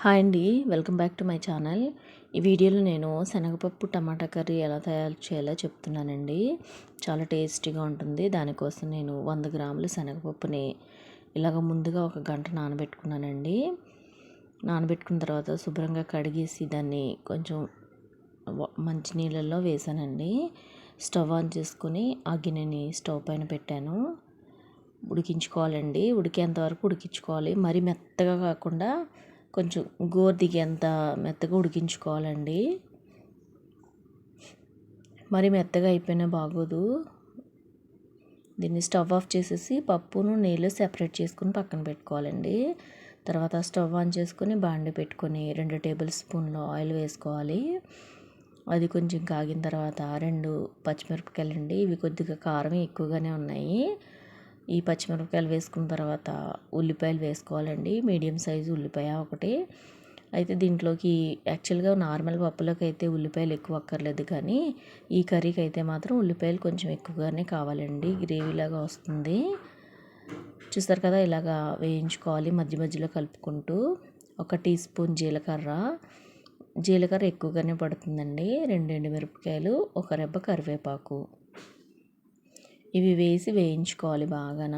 Hi అండి welcome back to my channel. ఈ వీడియోలో నేను శనగపప్పు టమాటా కర్రీ ఎలా తయారు చేయాలో చెప్తున్నానండి. చాలా టేస్టీగా ఉంటుంది. దానికోసం నేను వంద గ్రాములు శనగపప్పుని ఇలాగ ముందుగా ఒక గంట నానబెట్టుకున్నానండి. నానబెట్టుకున్న తర్వాత శుభ్రంగా కడిగేసి దాన్ని కొంచెం మంచి నీళ్ళల్లో వేసానండి. స్టవ్ ఆన్ చేసుకొని ఆ గిన్నెని స్టవ్ పైన పెట్టాను. ఉడికించుకోవాలండి. ఉడికేంత వరకు ఉడికించుకోవాలి. మరి మెత్తగా కాకుండా కొంచెం గోరుదిగేంత మెత్తగా ఉడికించుకోవాలండి. మరి మెత్తగా అయిపోయినా బాగోదు. దీన్ని స్టవ్ ఆఫ్ చేసేసి పప్పును నీళ్ళు సెపరేట్ చేసుకుని పక్కన పెట్టుకోవాలండి. తర్వాత స్టవ్ ఆన్ చేసుకొని బాండి పెట్టుకొని రెండు టేబుల్ స్పూన్లు ఆయిల్ వేసుకోవాలి. అది కొంచెం కాగిన తర్వాత రెండు పచ్చిమిరపకాయలండి. ఇవి కొద్దిగా కారం ఎక్కువగానే ఉన్నాయి. ఈ పచ్చిమిరపకాయలు వేసుకున్న తర్వాత ఉల్లిపాయలు వేసుకోవాలండి. మీడియం సైజు ఉల్లిపాయ ఒకటి. అయితే దీంట్లోకి యాక్చువల్గా నార్మల్ పప్పులోకి అయితే ఉల్లిపాయలు ఎక్కువ అక్కర్లేదు కానీ ఈ కర్రీకి అయితే మాత్రం ఉల్లిపాయలు కొంచెం ఎక్కువగానే కావాలండి. గ్రేవీలాగా వస్తుంది. చూస్తారు కదా ఇలాగా వేయించుకోవాలి మధ్య మధ్యలో కలుపుకుంటూ. ఒక టీ స్పూన్ జీలకర్ర. జీలకర్ర ఎక్కువగానే పడుతుందండి. రెండు ఎండు మిరపకాయలు ఒక రెబ్బ కరివేపాకు. ఇవి వేసి వేయించుకోవాలి బాగాన.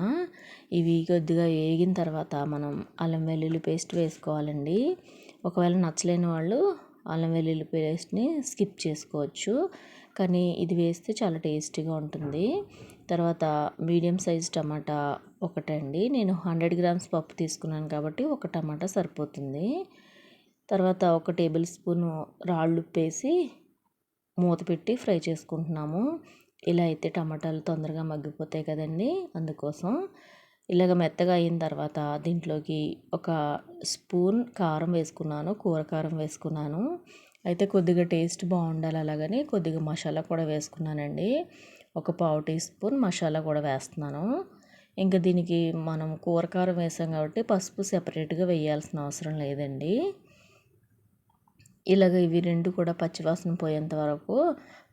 ఇవి కొద్దిగా వేగిన తర్వాత మనం అల్లం వెల్లుల్లి పేస్ట్ వేసుకోవాలండి. ఒకవేళ నచ్చలేని వాళ్ళు అల్లం వెల్లుల్లి పేస్ట్ని స్కిప్ చేసుకోవచ్చు. కానీ ఇది వేస్తే చాలా టేస్టీగా ఉంటుంది. తర్వాత మీడియం సైజ్ టమాటా ఒకటండి. నేను హండ్రెడ్ గ్రామ్స్ పప్పు తీసుకున్నాను కాబట్టి ఒక టమాటా సరిపోతుంది. తర్వాత ఒక టేబుల్ స్పూన్ రాళ్ళు ఉప్పేసి మూత పెట్టి ఫ్రై చేసుకుంటున్నాము. ఇలా అయితే టమాటాలు తొందరగా మగ్గిపోతాయి కదండి. అందుకోసం ఇలాగ మెత్తగా అయిన తర్వాత దీంట్లోకి ఒక స్పూన్ కారం వేసుకున్నాను కూర కారం వేసుకున్నాను. అయితే కొద్దిగా టేస్ట్ బాగుండాలి అలాగని కొద్దిగా మసాలా కూడా వేసుకున్నానండి. ఒక పావు టీ స్పూన్ మసాలా కూడా వేస్తున్నాను. ఇంకా దీనికి మనం కూర కారం వేసాం కాబట్టి పసుపు సెపరేట్గా వేయాల్సిన అవసరం లేదండి. ఇలాగ ఇవి రెండు కూడా పచ్చివాసన పోయేంత వరకు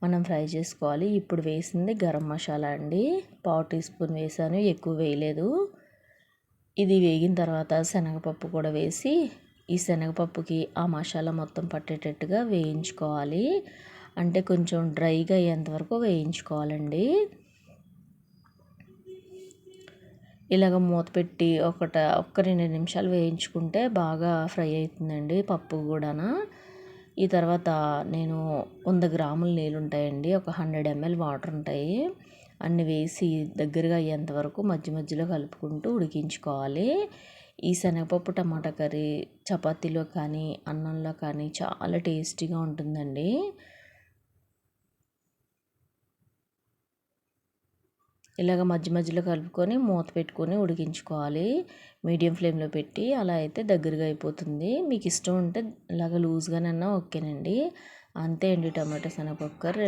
మనం ఫ్రై చేసుకోవాలి. ఇప్పుడు వేసింది గరం మసాలా అండి. పావు టీ స్పూన్ వేసాను ఎక్కువ వేయలేదు. ఇది వేగిన తర్వాత శనగపప్పు కూడా వేసి ఈ శనగపప్పుకి ఆ మసాలా మొత్తం పట్టేటట్టుగా వేయించుకోవాలి. అంటే కొంచెం డ్రైగా అయ్యేంత వరకు వేయించుకోవాలండి. ఇలాగ మూత పెట్టి ఒకట ఒక్క రెండు నిమిషాలు వేయించుకుంటే బాగా ఫ్రై అవుతుందండి పప్పు కూడా ఈ తర్వాత నేను వంద గ్రాముల నీళ్ళు ఉంటాయండి ఒక హండ్రెడ్ ఎంఎల్ వాటర్ ఉంటాయి అన్ని వేసి దగ్గరగా అయ్యేంత వరకు మధ్య మధ్యలో కలుపుకుంటూ ఉడికించుకోవాలి. ఈ శనగపప్పు టమాటా కర్రీ చపాతీలో కానీ అన్నంలో కానీ చాలా టేస్టీగా ఉంటుందండి. ఇలాగ మధ్య మధ్యలో కలుపుకొని మూత పెట్టుకొని ఉడికించుకోవాలి. మీడియం ఫ్లేమ్లో పెట్టి అలా అయితే దగ్గరగా అయిపోతుంది. మీకు ఇష్టం ఉంటే ఇలాగ లూజ్గానన్నా ఓకేనండి. అంతే అండి టమాటో శనగపప్పు కర్రీ.